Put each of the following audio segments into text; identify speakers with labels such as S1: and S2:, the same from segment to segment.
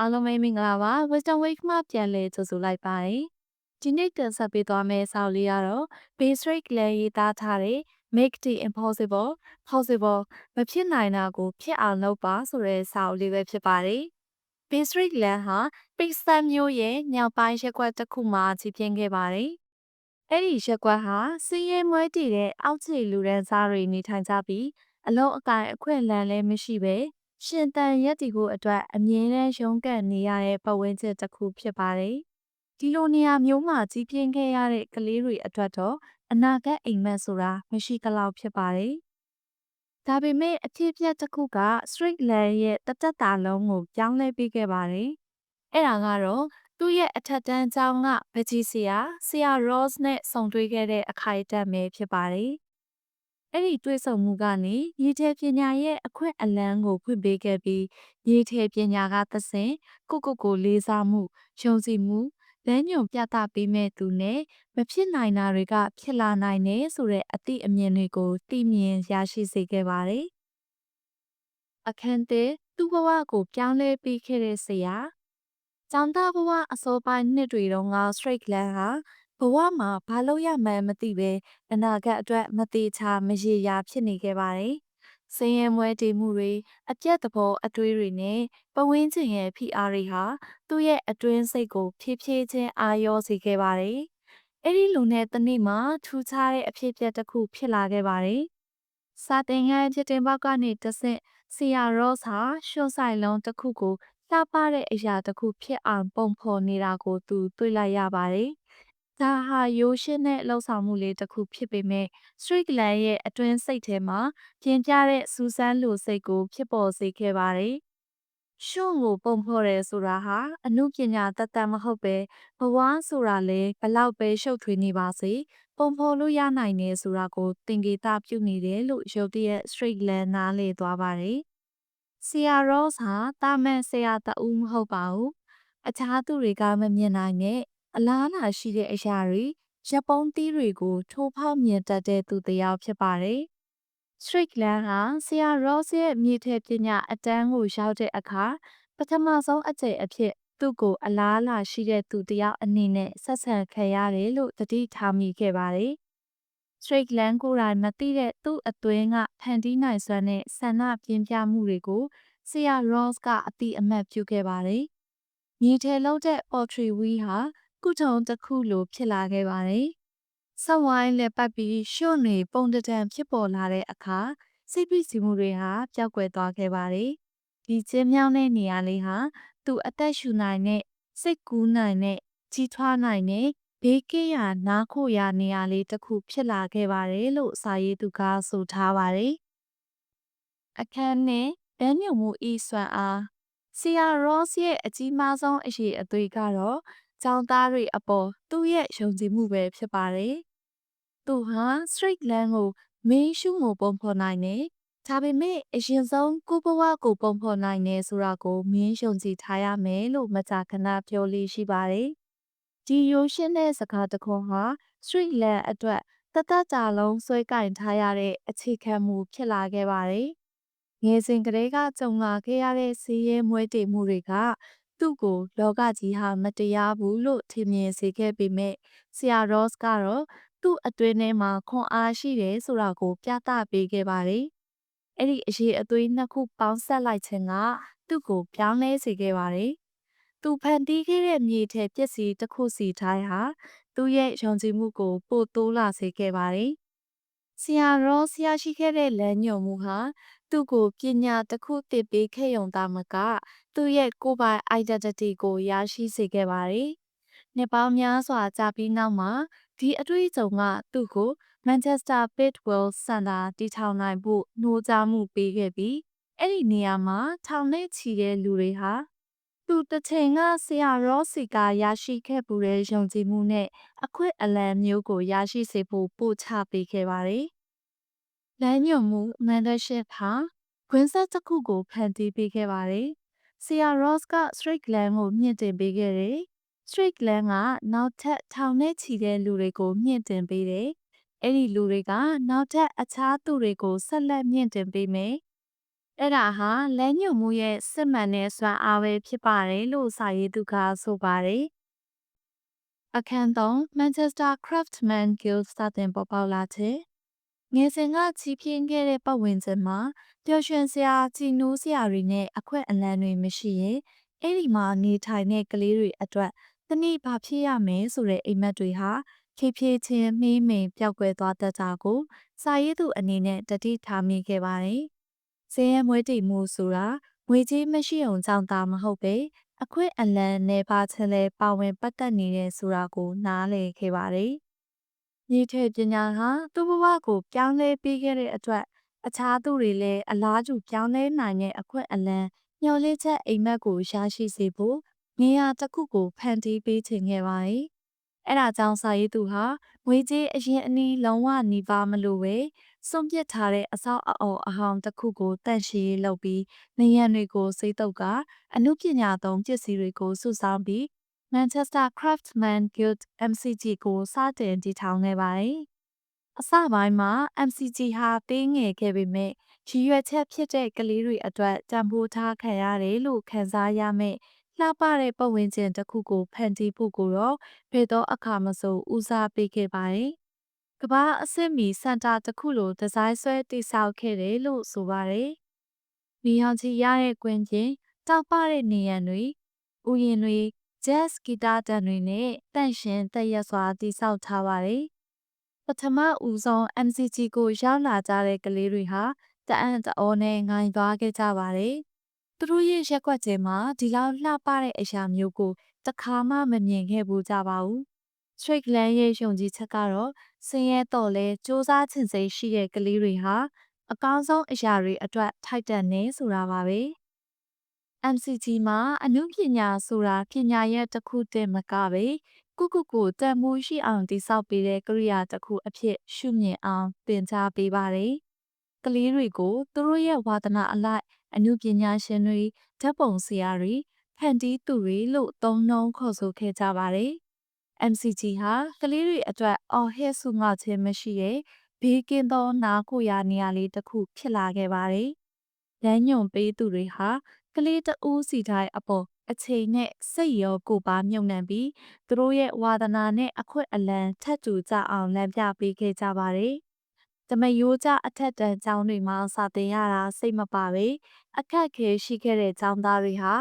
S1: အားလုံးပဲမင်္ဂလာပါ Wisdom Week မှာပြန်လည်ကြိုဆိုလိုက်ပါတယ်ဒီနေ့တင်ဆက်ပေးသွားမယ့်စာအုပ်လေးကတော့ Base Rate လည်းရေးသားထားတဲ့ Make the Impossible Possible မဖြစ်နိုင်တာကိုဖြစ်အောင်လုပ်ပါဆိုတဲ့စာအုပ်လေးပဲဖြစ်ပါတယ် Base Rate လန်ဟာ Pittsburgh မြို့ရဲ့ညောင်ပိုင်းရက်ကွက်တစ်ခုမှာကြီးပြင်းခဲ့ပါတယ်အဲ့ဒီရက်ကွက်ဟာစီးရဲမွဲတည်တဲ့အောက်ခြေလူရန်စားတွေနေထိုင်ကြပြီးအလုံးအကင်အခွင့်အလမ်းလည်းမရှိပဲ ရှင်တန်ရက်တီကိုအတွက်အမြင်နဲ့ရုန်းကန်နေရတဲ့ပတ်ဝန်းကျင်တစ်ခုဖြစ်ပါတယ်။ဒီလိုနေရာမျိုးမှာကြီးပြင်းခဲ့ရတဲ့ကလေးတွေအတွက်တော့အနာဂတ်အိမ်မက်ဆိုတာမရှိကလောက်ဖြစ်ပါတယ်။ဒါပေမဲ့အဖြစ်အပျက်တစ်ခုက Street Land ရဲ့တသက်တာလုံးကိုပြောင်းလဲပေးခဲ့ပါတယ်။အဲ့ဒါကတော့သူ့ရဲ့အထက်တန်းကျောင်းကဗကြီးဆရာဆရာ Ross နဲ့ဆုံတွေ့ခဲ့တဲ့အခိုက်အတန့်ပဲဖြစ်ပါတယ်။ အဲ့ဒီတွေ့ဆုံမှုကနေရေထဲပညာရဲ့အခွင့်အလမ်းကိုဖွင့်ပေးခဲ့ပြီးရေထဲပညာကသဆင့်ကိုကိုကိုလေးစားမှုယုံကြည်မှုလမ်းညွန်ပြသပေးမဲ့သူနဲ့မဖြစ်နိုင်တာတွေကဖြစ်လာနိုင်တယ်ဆိုတဲ့အသည့်အမြင်တွေကိုသိမြင်ရရှိစေခဲ့ပါတယ်။အခန်းတဲ့သူ့ဘဝကိုပြောင်းလဲပေးခဲ့တဲ့ဆရာကျောင်းသားဘဝအစောပိုင်းနှစ်တွေတုန်းက Straight Land ဟာ ဘဝမှာဘာလို့ရမှန်းမသိပဲအနာဂတ်အတွက်မသေးချာမရေရာဖြစ်နေခဲ့ပါတယ်။စင်ရဲမွဲတေမှုတွေအပြတ်သဘောအတွေးတွေနဲ့ပဝင်းကျင်ရဲ့ဖိအားတွေဟာသူ့ရဲ့အတွင်းစိတ်ကိုဖြည်းဖြည်းချင်းအာရောစေခဲ့ပါတယ်။အဲ့ဒီလူနဲ့တနေ့မှထူးခြားတဲ့အဖြစ်အပျက်တစ်ခုဖြစ်လာခဲ့ပါတယ်။စာတင်ငန်းဖြစ်တင်ပေါက်ကနေတဆင့်ဆီယာရော့စ်ဟာရှုံးဆိုင်လုံးတစ်ခုကိုလှပတဲ့အရာတစ်ခုဖြစ်အောင်ပုံဖော်နေတာကိုသူတွေ့လိုက်ရပါတယ်။ ဒါဟာရိုးရှင်းတဲ့လှုပ်ဆောင်မှုလေးတစ်ခုဖြစ်ပေမဲ့ Strickland ရဲ့အတွင်းစိတ်ထဲမှာပြင်းပြတဲ့စူးစမ်းလိုစိတ်ကိုဖြစ်ပေါ်စေခဲ့ပါတယ်။ရှုံ့ကိုပုံဖော်တယ်ဆိုတာဟာအမှုပညာတတ်တတ်မဟုတ်ပဲဘဝဆိုတာလေဘလောက်ပဲရှုပ်ထွေးနေပါစေပုံဖော်လို့ရနိုင်တယ်ဆိုတာကိုသင်္ကေတပြုနေတယ်လို့ရုပ်တရက် Strickland နားလေသွားပါတယ်။ Sierra Ross ဟာတာမန်ဆရာတဦးမဟုတ်ပါဘူး။အခြားသူတွေကမမြင်နိုင်တဲ့ အလားအလာရှိတဲ့အရာတွေရပ်ပုံးသီးတွေကိုထိုးဖောက်မြင်တတ်တဲ့သူတစ်ယောက်ဖြစ်ပါတယ်။ Strickland ဟာဆရာ Ross ရဲ့မြေထဲပညာအတန်းကိုရောက်တဲ့အခါပထမဆုံးအကြိမ်အဖြစ်သူ့ကိုအလားအလာရှိတဲ့သူတစ်ယောက်အနေနဲ့ဆက်ဆံခံရတယ်လို့တတိထားမိခဲ့ပါတယ်။ Strickland ကိုယ်တိုင်မသိတဲ့သူ့အတွင်းကဖန်တီးနိုင်စွမ်းတဲ့ဆန္ဒပြင်းပြမှုတွေကိုဆရာ Ross ကအတိအမှတ်ပြုခဲ့ပါတယ်။မြေထဲလောက်တဲ့ Pottery Wheel ဟာ ကုထုံတစ်ခုလိုဖြစ်လာခဲ့ပါတယ်။ဆက်ဝိုင်းလက်ပတ်ပြီးရှုံ့နေပုံတံဖြစ်ပေါ်လာတဲ့အခါစိတ်ဖိစီးမှုတွေဟာပျောက်ကွယ်သွားခဲ့ပါတယ်။ဒီကျင်းမြောင်းတဲ့နေရာလေးဟာသူအသက်ရှူနိုင်တဲ့စိတ်ကူးနိုင်တဲ့ကြီးထွားနိုင်တဲ့ဘေးကင်းရာနားခိုရာနေရာလေးတစ်ခုဖြစ်လာခဲ့ပါတယ်လို့စာရေးသူကဆိုထားပါတယ်။အခန်းနဲ့ဗန်းညုံမှုဤစွမ်းအားဆီယာရော့စ်ရဲ့အကြီးမားဆုံးအရေးအသွေးကတော့ ကျောင်းသားတွေအပေါ်သူ့ရဲ့ယုံကြည်မှုပဲဖြစ်ပါတယ်။သူဟာ Street Land ကိုမင်းရှုမှုပုံဖော်နိုင်တယ်။ဒါပေမဲ့အရင်ဆုံးကိုဘဝကိုပုံဖော်နိုင်တယ်ဆိုတာကိုမင်းယုံကြည်ထားရမယ်လို့မကြာခဏပြောလေးရှိပါတယ်။ဒီရိုးရှင်းတဲ့စကားတခွန်းဟာ Street Land အတွက်တသက်ကြာလုံးဆွဲကင်ထားရတဲ့အခြေခံမူဖြစ်လာခဲ့ပါတယ်။ငယ်စဉ်ကတည်းကကြုံလာခဲ့ရတဲ့စီးရဲမွဲတေမှုတွေက သူ့ကိုလောကကြီးဟာမတရားဘူးလို့ထင်မြင်စေခဲ့ပေမဲ့ဆရာရော့စ်ကတော့သူ့အတွင်းထဲမှာခွန်အားရှိတယ်ဆိုတာကို ပြသပေးခဲ့ပါတယ်။အဲ့ဒီအရေးအသွေးနှစ်ခုပေါင်းဆက်လိုက်ခြင်းကသူ့ကိုပြောင်းလဲစေခဲ့ပါတယ်။သူဖန်တီးခဲ့တဲ့မြေထဲပစ္စည်းတစ်ခုစီတိုင်းဟာသူ့ရဲ့ယုံကြည်မှုကို ပိုတိုးလာစေခဲ့ပါတယ်။ဆရာရော့ဆရာရှိခဲ့တဲ့လမ်းညွှန်မှုဟာ သူ့ကိုပညာတစ်ခုသင်ပေးခဲ့ရုံသာမက သူ့ရဲ့ကိုယ်ပိုင် identity ကိုရရှိစေခဲ့ပါတယ်။နှစ်ပေါင်းများစွာကြာပြီးနောက်မှာဒီအတွေ့အကြုံကသူ့ကို Manchester Pitwell Center တည်ထောင်နိုင်ဖို့နှိုးကြားမှုပေးခဲ့ပြီးအဲ့ဒီနေရာမှာထောင်နဲ့ချီတဲ့လူတွေဟာသူတစ်ချိန်ကဆရာရော့စီကရရှိခဲ့ပူတဲ့ယုံကြည်မှုနဲ့အခွင့်အလမ်းမျိုးကိုရရှိစေဖို့ပို့ချပေးခဲ့ပါတယ်။ လမ်းညွှန်မှု mentorship ဟာခွင့်ဆက်တစ်ခုကိုဖန်တီးပေးခဲ့ပါတယ်။ Sierra Ross က Straight Land ကိုမြင့်တင်ပေးခဲ့တယ်။ Straight Land ကနောက်ထပ်ထောင်နဲ့ချီတဲ့လူတွေကိုမြင့်တင်ပေးတယ်။အဲ့ဒီလူတွေကနောက်ထပ်အခြားသူတွေကိုဆက်လက်မြင့်တင်ပေးမယ်အဲ့ဒါဟာလမ်းညွှန်မှုရဲ့စစ်မှန်တဲ့စွမ်းအားပဲဖြစ်ပါတယ်လို့စာရေးသူကဆိုပါတယ်။အခန်း3 Manchester Craftsman Guild စတင်ပေါ်ပေါက်လာခြ င်းငယ်စဉ်ကချီးပြင်းခဲ့တဲ့ပတ်ဝန်းကျင်မှာပျော်ရွှင်စရာကြည်နိုးစရာတွေနဲ့အခွင့်အလမ်းတွေမရှိရင်အဲ့ဒီမှာနေထိုင်တဲ့ကလေးတွေအတွက်တနည်းဘာဖြစ်ရမယ်ဆိုတဲ့အိမ်မက်တွေဟာဖြည်းဖြည်းချင်းမှီးမိန်ပျောက်ကွယ်သွားတတ်တာကိုစာရေးသူအနေနဲ့တတိထားမိခဲ့ပါတယ်။ဇင်းရဲမွေးတိမ်မှုဆိုတာငွေကြေးမရှိအောင်ကြောင့်သာမဟုတ်ပဲအခွင့်အလမ်းနဲ့ပါချင်လဲပါဝင်ပတ်သက်နေတဲ့ဆိုတာကိုနားလည်ခဲ့ပါတယ်။ ညီထေပညာဟာသူ့ဘဝကိုပြောင်းလဲပေးခဲ့တဲ့အတွက်အခြားသူတွေလည်းအလားတူပြောင်းလဲနိုင်တဲ့အခွင့်အလမ်းမျှော်လင့်ချက်အိမ်မက်ကိုရရှိစေဖို့နေရာတစ်ခုကိုဖန်တီးပေးခြင်းခဲ့ပါတယ်။အဲဒါကြောင့်စာရေးသူဟာငွေကြေးအရင်အနည်းလုံးဝနှီးပါမလို့ပဲစွန့်ပစ်ထားတဲ့အဆောက်အအုံအဟောင်းတစ်ခုကိုတန့်ရှင်းလုပ်ပြီးနေရန်တွေကိုစိတ်တုပ်ကအမှုပညာသုံးပစ္စည်းတွေကိုစုဆောင်းပြီး Manchester Craftsman Guild MCG ကိုစတင်တည်ထောင်ခဲ့ပါတယ်။အစပိုင်းမှာ MCG ဟာပေးငယ်ခဲ့ပေမဲ့ရည်ရွယ်ချက်ဖြစ်တဲ့ကလေးတွေအတွက်တံပိုးထားခံရတယ်လို့ခံစားရမယ့်လှပတဲ့ပတ်ဝန်းကျင်တစ်ခုကိုဖန်တီးဖို့ကိုတော့ဘယ်တော့အခါမဆိုဦးစားပေးခဲ့ပါတယ်။ကမ္ဘာအဆင့်မီစင်တာတစ်ခုလိုဒီဇိုင်းဆွဲတည်ဆောက်ခဲ့တယ်လို့ဆိုပါတယ်။မီဟောင်ချီရတဲ့ကွင်းပြင်တောက်ပတဲ့နေရံတွေဥယျာဉ်တွေ jazz ဂီတတန်တွေနဲ့တန့်ရှင်းတက်ရက်စွာတည်ဆောက်ထားပါတယ်။ပထမဦးဆုံး MCG ကိုရောက်လာကြတဲ့ကလေးတွေဟာတအံ့တအောနဲ့ငိုင်သွားခဲ့ကြပါတယ်။သူတို့ရဲ့ရက်ွက်ကျဲမှာဒီလောက်လှပတဲ့အရာမျိုးကိုတခါမှမမြင်ခဲ့ဘူးကြပါဘူး။ Straight Land ရဲ့ယုံကြည်ချက်ကတော့ဆင်းရဲတော့လဲစ조사ချင်စိတ်ရှိတဲ့ကလေးတွေဟာအကောင်းဆုံးအရာတွေအတွက်ထိုက်တန်နေဆိုတာပါပဲ။ MCG မှာအနုပညာဆိုတာပညာရဲ့တစ်ခုတည်းမကပဲကုကုကိုတန်မိုးရှိအောင်တိဆောက်ပေးတဲ့ကရိယာတစ်ခုအဖြစ်ရှုမြင်အောင်သင်ကြားပေးပါတယ်။ကလေးတွေကိုသူတို့ရဲ့ဝါသနာအလိုက်အနုပညာရှင်တွေဓာတ်ပုံဆရာတွေဖန်တီးသူတွေလို့သုံးနှုန်းခေါ်ဆိုခဲ့ကြပါတယ်။ MCG ဟာကလေးတွေအတွက်အော်ဟစ်ဆုငှခြင်းမရှိတဲ့ဘေးကင်းသောနားကိုရနေရာလေးတစ်ခုဖြစ်လာခဲ့ပါတယ်။လမ်းညွန်ပေးသူတွေဟာ ကလေးတဦးစီတိုင်းအပေါ်အချိန်နဲ့စိတ်ရောကိုယ်ပါမြုံနှံပြီးသူတို့ရဲ့ဝါသနာနဲ့အခွင့်အလမ်းထက်တူကြအောင်လမ်းပြပေးခဲ့ကြပါတယ်။တမယိုးကြအထက်တန်းကျောင်းတွေမှာစာသင်ရတာစိတ်မပါပဲအခက်ခဲရှိခဲ့တဲ့ကျောင်းသားတွေဟာ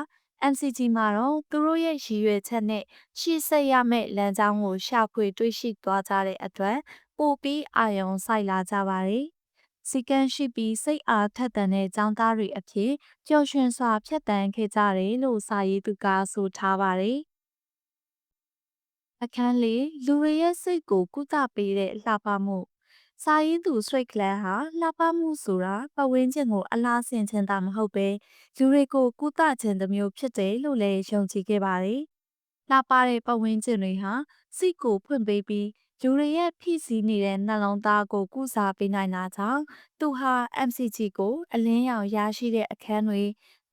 S1: MCG မှာတော့သူတို့ရဲ့ရည်ရွယ်ချက်နဲ့ရှေ့ဆက်ရမယ့်လမ်းကြောင်းကိုရှာဖွေတွေ့ရှိသွားကြတဲ့အတွက်ပိုပြီးအာရုံစိုက်လာကြပါတယ်။ စီကံရှိပြီးစိတ်အားထက်သန်တဲ့ចောင်းသားတွေအဖြစ်ပျော်ရွှင်စွာဖြတ်တန်းခဲ့ကြတယ်လို့စာရေးသူကဆိုထားပါတယ်။အခန်းလေးလူတွေရဲ့စိတ်ကိုကုသပေးတဲ့လှပမှုစာရေးသူစရိတ်ကလန်ဟာလှပမှုဆိုတာပတ်ဝန်းကျင်ကိုအလားဆင်ခြင်းသာမဟုတ်ပဲလူတွေကိုကုသခြင်းတစ်မျိုးဖြစ်တယ်လို့လည်းယုံကြည်ခဲ့ပါတယ်။လှပတဲ့ပတ်ဝန်းကျင်တွေဟာစိတ်ကိုဖွင့်ပေးပြီး လူတွေရဲ့ဖိစီးနေတဲ့နှလုံးသားကိုကုစားပေးနိုင်တာကြောင့်သူဟာ MCG ကိုအလင်းရောင်ရရှိတဲ့အခန်းတွေ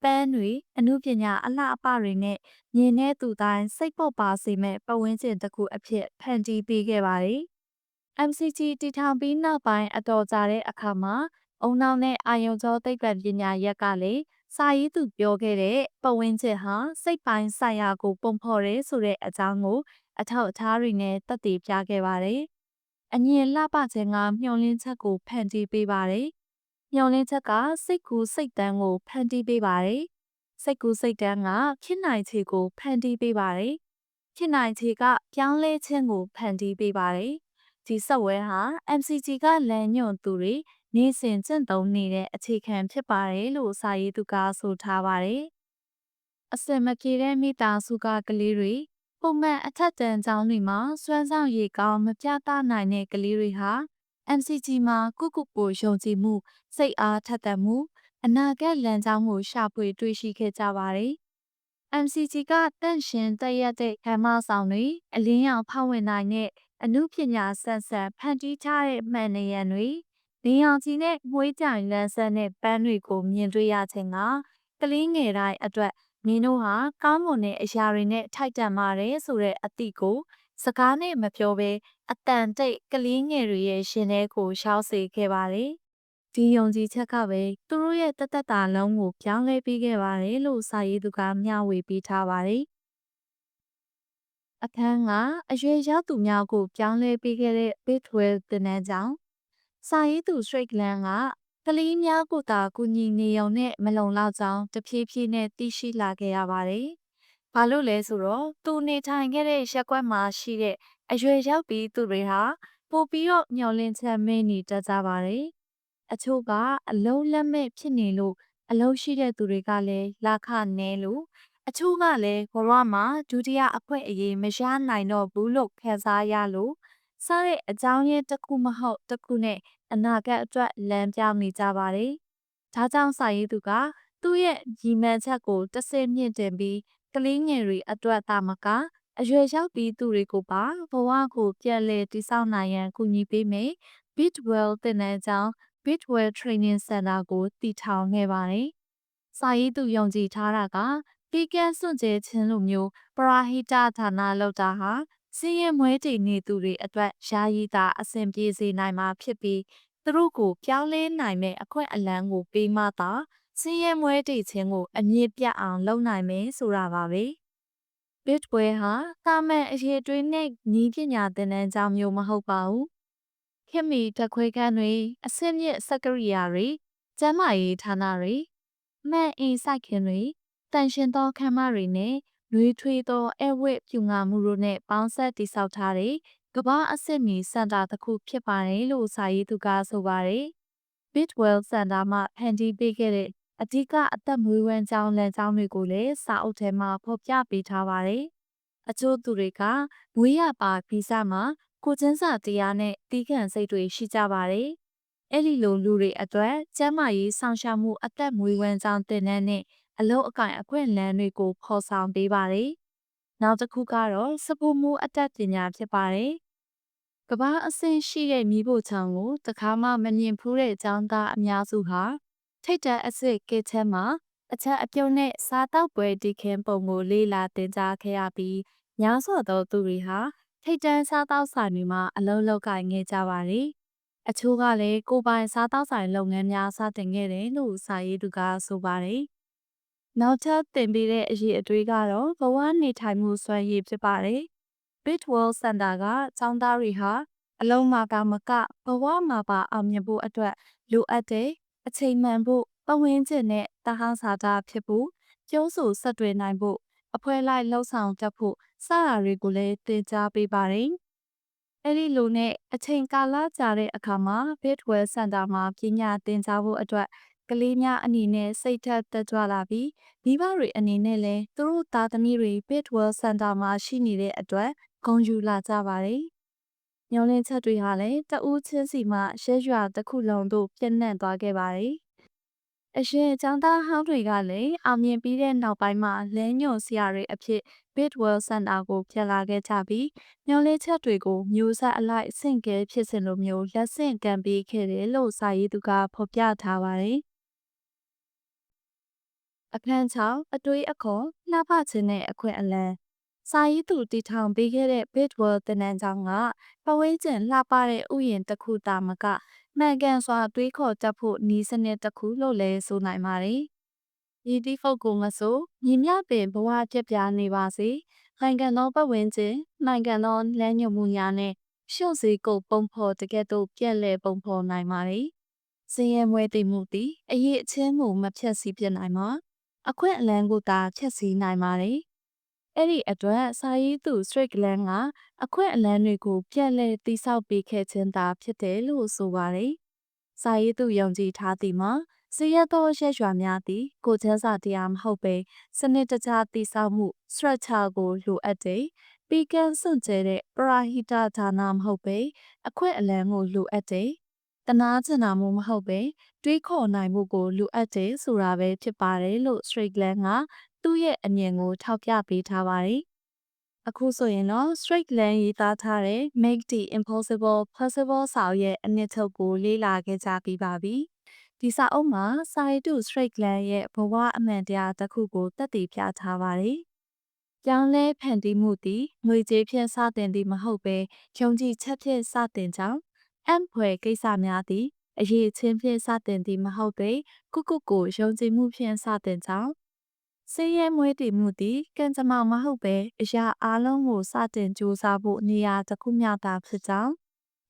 S1: ပန်းတွေအမှုပညာအလှအပတွေနဲ့မြင်တဲ့သူတိုင်းစိတ်ပေါ်ပါစေမဲ့ပတ်ဝန်းကျင်တစ်ခုအဖြစ်ဖန်တီးပေးခဲ့ပါတယ်။ MCG တည်ထောင်ပြီးနောက်ပိုင်းအတော်ကြာတဲ့အခါမှာအုံနောက်နဲ့အာယုံကျော်သိပ္ပံပညာရက်ကလည်း စာရေးသူပြောခဲ့တဲ့ပတ်ဝန်းကျင်ဟာစိတ်ပိုင်းဆိုင်ရာကိုပုံဖော်ရဲဆိုတဲ့အကြောင်းကို အထောက်အထားတွေနဲ့သက်သေပြခဲ့ပါတယ်။အငြင်းလှပခြင်းကမျောလင်းချက်ကိုဖန်တီးပေးပါတယ်။မျောလင်းချက်ကစိတ်ကူးစိတ်တန်းကိုဖန်တီးပေးပါတယ်။စိတ်ကူးစိတ်တန်းကဖြစ်နိုင်ခြေကိုဖန်တီးပေးပါတယ်။ဖြစ်နိုင်ခြေကပြောင်းလဲခြင်းကိုဖန်တီးပေးပါတယ်။ဒီဆက်ဝဲဟာ MCG ကလမ်းညွှန်သူတွေ နေစဉ်ကျင့်သုံးနေတဲ့အခြေခံဖြစ်ပါတယ်လို့စာရေးသူကဆိုထားပါတယ်။အစင်မပြေတဲ့မိသားစုကကလေးတွေပုံမှန်အထက်တန်းကျောင်းတွေမှာစွမ်းဆောင်ရည်ကောင်းမပြသနိုင်တဲ့ကလေးတွေဟာ MCG မှာကုကုကိုယုံကြည်မှုစိတ်အားထက်သန်မှုအနာဂတ်လမ်းကြောင်းကိုရှာဖွေတွေ့ရှိခဲ့ကြပါတယ်။ MCG ကတန့်ရှင်တက်ရက်တဲ့ခမ်းမဆောင်တွေအလင်းရောင်ဖောက်ဝင်နိုင်တဲ့အမှုပညာဆန်းဆန်းဖန်တီးထားတဲ့မှန်နေရန်တွေ နေအောင်ကြီးနဲ့မွေးကြိုင်လန်းဆန်းတဲ့ပန်းတွေကိုမြင်တွေ့ရခြင်းကကလေးငယ်တိုင်းအတွက်မင်းတို့ဟာကောင်းမွန်တဲ့အရာတွေနဲ့ထိုက်တန်ပါတယ်ဆိုတဲ့အသည့်ကို စကားနဲ့မပြောဘဲအတန်တိတ်ကလေးငယ်တွေရဲ့ရှင်ထဲကိုရှောက်စေခဲ့ပါတယ်ဒီယုံကြည်ချက်ကပဲသူတို့ရဲ့တသက်တာလုံးကိုပြောင်းလဲပေးခဲ့ပါတယ်လို့စာရေးသူကမျှဝေပေးထားပါတယ်။အခန်းကအရွယ်ရောက်သူများကိုပြောင်းလဲပေးခဲ့တဲ့ Bitwell တင်နန်းကြောင့် စာရေးသူ Straight Land ကကလေးများကိုသာကူညီနေုံနဲ့မလုံလောက်ကြောင်းတဖြည်းဖြည်းနဲ့သိရှိလာခဲ့ရပါတယ်။ဘာလို့လဲဆိုတော့သူနေထိုင်ခဲ့တဲ့ရက်ကွက်မှာရှိတဲ့အရွယ်ရောက်ပြီးသူတွေဟာပို့ပြီးတော့မျောလင့်ချက်မင်းနေတတ်ကြပါတယ်။အချို့ကအလုံးလက်မဲ့ဖြစ်နေလို့အလုံးရှိတဲ့သူတွေကလည်းလာခနဲလို့အချို့ကလည်းဘဝမှာဒုတိယအခွင့်အရေးမရနိုင်တော့ဘူးလို့ခံစားရလို့ စတဲ့အကြောင်းရင်းတစ်ခုမဟုတ်တစ်ခုနဲ့အနာဂတ်အတွက်လမ်းပြောင်းနေကြပါတယ်။ဒါကြောင့်စာရေးသူကသူ့ရဲ့ရည်မှန်းချက်ကိုတဆင့်မြင့်တင်ပြီးကလေးငယ်တွေအတွက်သာမကအရွယ်ရောက်ပြီးသူတွေကိုပါဘဝကိုပြန်လည်တည်ဆောက်နိုင်ရန်ကူညီပေးမယ် Bitwell တင်တဲ့အကြောင်း Bitwell Training Center ကိုတည်ထောင်ခဲ့ပါတယ်။စာရေးသူယုံကြည်ထားတာကပြီးကန်းစွန့်ကြဲခြင်းလိုမျိုးပရာဟိတဌာနလောက်တာဟာ စည်ရင်မွဲတည်နေသူတွေအတွက်ယာယီတာအဆင်ပြေစေနိုင်မှာဖြစ်ပြီးသူတို့ကိုပြောင်းလဲနိုင်မဲ့အခွင့်အလမ်းကိုပေးမှသာစည်ရင်မွဲတည်ခြင်းကိုအမြင့်ပြတ်အောင်လုပ်နိုင်မယ်ဆိုတာပါပဲ။ Bitway ဟာတာမန်အရေးတွေးနဲ့ညီးပညာသင်တန်းကျောင်းမျိုးမဟုတ်ပါဘူး။ခင်မီတခွေခန်းတွေအဆင့်မြင့်စက်ကရိယာတွေကျန်းမာရေးဌာနတွေမှန်အင်းစိုက်ခင်တွေတန်ရှင်သောခမ်းမတွေနဲ့ နှွေးထွေးသောအဲဝတ်ပြူငါမှုတို့နဲ့ပေါင်းဆက်တည်ဆောက်ထားတဲ့ကမ္ဘာအဆင့်မီစင်တာတစ်ခုဖြစ်ပါတယ်လို့စာရေးသူကဆိုပါတယ်။ Bitwell Center မှဖန်တီးပေးခဲ့တဲ့အဓိကအသက်မွေးဝမ်းကြောင်းလမ်းကြောင်းတွေကိုလည်းစာအုပ်ထဲမှာဖော်ပြပေးထားပါတယ်။အချို့သူတွေကမွေးရပါဗီဇမှာကိုချင်းစာတရားနဲ့တီးခန့်စိတ်တွေရှိကြပါတယ်။အဲ့ဒီလိုလူတွေအတွက်ကျန်းမာရေးဆောင်ရှားမှုအသက်မွေးဝမ်းကြောင်းတင်တဲ့နဲ့ အလုံးအကင်အခွင့်အလမ်းတွေကိုဖော်ဆောင်ပေးပါတယ်။နောက်တစ်ခုကတော့စပူမှုအတတ်ပညာဖြစ်ပါတယ်။ကမ္ဘာအဆင့်ရှိတဲ့မိဖို့ချောင်းကိုတခါမှမမြင်ဖူးတဲ့အကြောင်းသားအများစုဟာထိတ်တဲ့အစစ်ကစ်ချက်မှာအချက်အပြုံးနဲ့စားတောက်ပွဲဒီခင်းပုံကိုလေးလာတင်ကြားခဲ့ရပြီးညာဆော့သောသူတွေဟာထိတ်တန်းစားတောက်ဆိုင်တွေမှာအလုံးလောက်ကင်ခဲ့ကြပါတယ်။အချို့ကလည်းကိုပိုင်စားတောက်ဆိုင်လုပ်ငန်းများစတင်ခဲ့တယ်လို့စာရေးသူကဆိုပါတယ်။ နောက်ထပ်တင်ပေးတဲ့အရေးအတွေးကတော့ဘဝနေထိုင်မှုစွမ်းရည်ဖြစ်ပါတယ်။ Bitworld Center ကចောင်းသားတွေဟာအလုံးမာကမကဘဝမှာပါအောင်မြင်ဖို့အတွက်လိုအပ်တဲ့အချိန်မှန်ဖို့ပဝင်းကျင်နဲ့တဟန်းစာတာဖြစ်ဖို့ကျိုးဆူဆက်တွေနိုင်ဖို့အဖွဲလိုက်လှုပ်ဆောင်တတ်ဖို့စတာတွေကိုလည်းသင်ကြားပေးပါတယ်။အဲဒီလိုနဲ့အချိန်ကာလကြာတဲ့အခါမှာ Bitwell Center မှာပညာသင်ကြားဖို့အတွက် ကလေးများအနေနဲ့စိတ်ထက်တက်ကြွလာပြီးမိဘတွေအနေနဲ့လည်းသူတို့သားသမီးတွေ Bitwell Center မှာရှိနေတဲ့အတွက်ဂုဏ်ယူလာကြပါတယ်။ညောင်းလင်းချက်တွေဟာလည်းတဦးချင်းစီမှရဲရွာတစ်ခုလုံးသို့ပြန့်နှံ့သွားခဲ့ပါတယ်။အရှင်ចောင်းသားဟောင်းတွေကလည်းအောင်မြင်ပြီးတဲ့နောက်ပိုင်းမှာလမ်းညွန်ဆရာတွေအဖြစ် Bitwell Center ကိုပြန်လာခဲ့ကြပြီးမျောလင်းချက်တွေကိုမျိုးဆက်အလိုက်ဆင့်ကဲဖြစ်စဉ်လိုမျိုးလက်ဆင့်ကမ်းပေးခဲ့တယ်လို့စာရေးသူကဖော်ပြထားပါတယ်။ အခန်း6အတွေးအခေါ်လှပခြင်းနဲ့အခွင့်အလမ်းစာရေးသူတည်ထောင်ပေးခဲ့တဲ့ Bitworld တင်နန်းကျောင်းကပဝေးကျင်လှပတဲ့ဥယျာဉ်တစ်ခုတာမကမှန်ကန်စွာတွေးခေါ်တတ်ဖို့ဤစနစ်တစ်ခုလို့လည်းဆိုနိုင်ပါတယ်။ဒီတိဖုတ်ကိုမဆိုညီမြပင်ဘဝပြပြနေပါစေ။နိုင်ငံတော်ပတ်ဝန်းကျင်နိုင်ငံတော်လမ်းညွှန်မှုများနဲ့ရှုပ်စေကုတ်ပုံဖော်တကယ်တော့ပြက်လဲပုံဖော်နိုင်ပါတယ်။စင်ရဲမွဲသိမှုသည်အရေးအချင်းမှုမဖြတ်စည်းပြနိုင်မှာ။ အခွင့်အလမ်းကိုသာဖြည့်ဆည်းနိုင်ပါတယ်။အဲ့ဒီအတွက်စာရေးသူ Straight Glen ကအခွင့်အလမ်းတွေကိုပြန်လည်တိစောက်ပေးခဲ့ခြင်းသာဖြစ်တယ်လို့ဆိုပါတယ်။စာရေးသူယုံကြည်ထားသည်မှာစရသောရက်ရွာများသည်ကိုချမ်းစာတရားမဟုတ်ပဲစနစ်တကျတိစောက်မှု structure ကိုလိုအပ်တယ်။ပီကန်စွန့်ကျဲတဲ့ပရာဟိတဌာနမဟုတ်ပဲအခွင့်အလမ်းကိုလိုအပ်တယ်တ နာကျင်နာမှုမဟုတ်ပဲတွေးခေါ်နိုင်မှုကိုလိုအပ်တယ်ဆိုတာပဲဖြစ်ပါတယ်လို့ Strickland ကသူ့ရဲ့အမြင်ကိုထောက်ပြပေးထားပါတယ်။အခုဆိုရင်တော့ Strickland ရေးသားထားတဲ့ Make the Impossible Possible စာအုပ်ရဲ့အနှစ်ချုပ်ကိုလေ့လာခဲ့ကြပြီးပါပြီ။ဒီစာအုပ်မှာစာရေးသူ Strickland ရဲ့ဘဝအမှန်တရားတစ်ခုကိုသက်သေပြထားပါတယ်။ပြောင်းလဲဖန်တီးမှုသည်ငွေကြေးဖြင့်စတင်သည်မဟုတ်ဘဲယုံကြည်ချက်ဖြင့်စတင်ကြောင်း အံ့ဖွယ်ကိစ္စများသည်အအရေးချင်းဖြင့်စတင်သည်မဟုတ်ပေကုကုကိုယုံကြည်မှုဖြင့်စတင်ကြောင်းစင်းရဲမွေးတည်မှုသည်ကံကြမ္မာမဟုတ်ပဲအရာအလုံးကိုစတင်ကြိုးစားဖို့နေရာတစ်ခုမျှသာဖြစ်ကြောင်း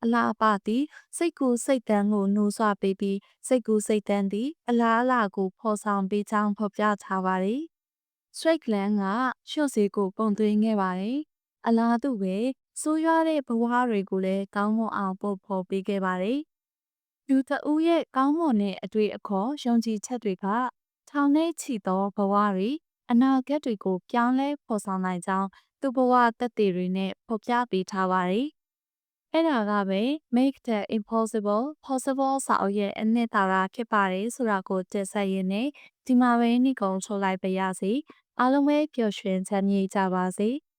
S1: အလားအပသည်စိတ်ကူစိတ်တန်းကိုနှိုးဆွပေးပြီးစိတ်ကူစိတ်တန်းသည်အလားအလာကိုဖော်ဆောင်ပေးကြောင်းဖော်ပြထားပါတယ်။ Straight Land ကရှုပ်စီကိုပုံသွင်းခဲ့ပါတယ်။ အလားတူပဲဆိုးရွားတဲ့ဘဝတွေကိုလည်းကောင်းမွန်အောင်ပို့ဖော်ပေးခဲ့ပါတယ်။လူတဦးရဲ့ကောင်းမွန်တဲ့အတွေ့အခေါ်ယုံကြည်ချက်တွေကထောင်ထဲချီသောဘဝတွေအနာဂတ်တွေကိုပြောင်းလဲဖော်ဆောင်နိုင်ကြောင်းသူ့ဘဝသက်သေတွေနဲ့ဖော်ပြပေးထားပါတယ်။အဲ့ဒါကပဲ make the impossible possible စာအုပ်ရဲ့အနှစ်သာရဖြစ်ပါတယ်ဆိုတာကိုတက်ဆက်ရင်းနဲ့ဒီမှာပဲနှိကုံချုပ်လိုက်ပါရစေ။အားလုံးပဲပျော်ရွှင်ချမ်းမြေ့ကြပါစေ။